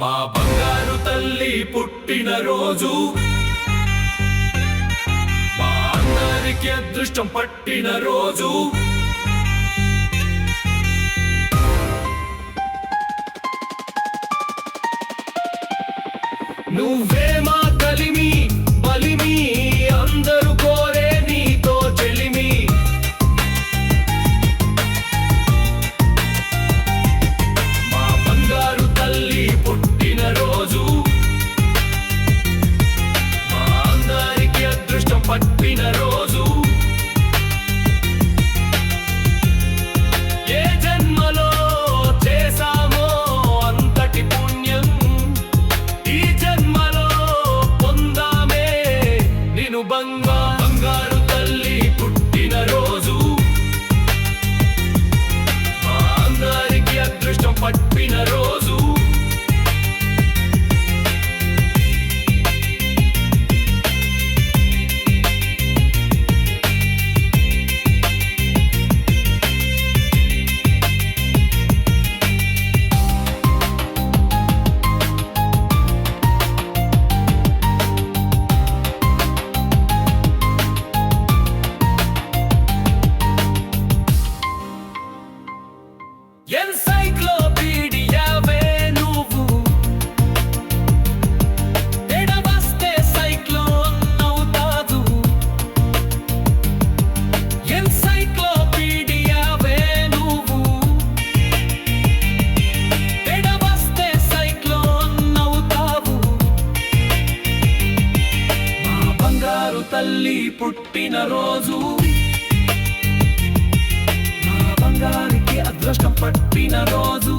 మా బంగారు తల్లి పుట్టిన రోజు. మా అందరికి అదృష్టం పట్టిన రోజు. నువ్వే మా కలిమి బలిమి. bangga. తల్లి పుట్టిన రోజు. నా బంగారికి అదృష్టం పట్టిన రోజు.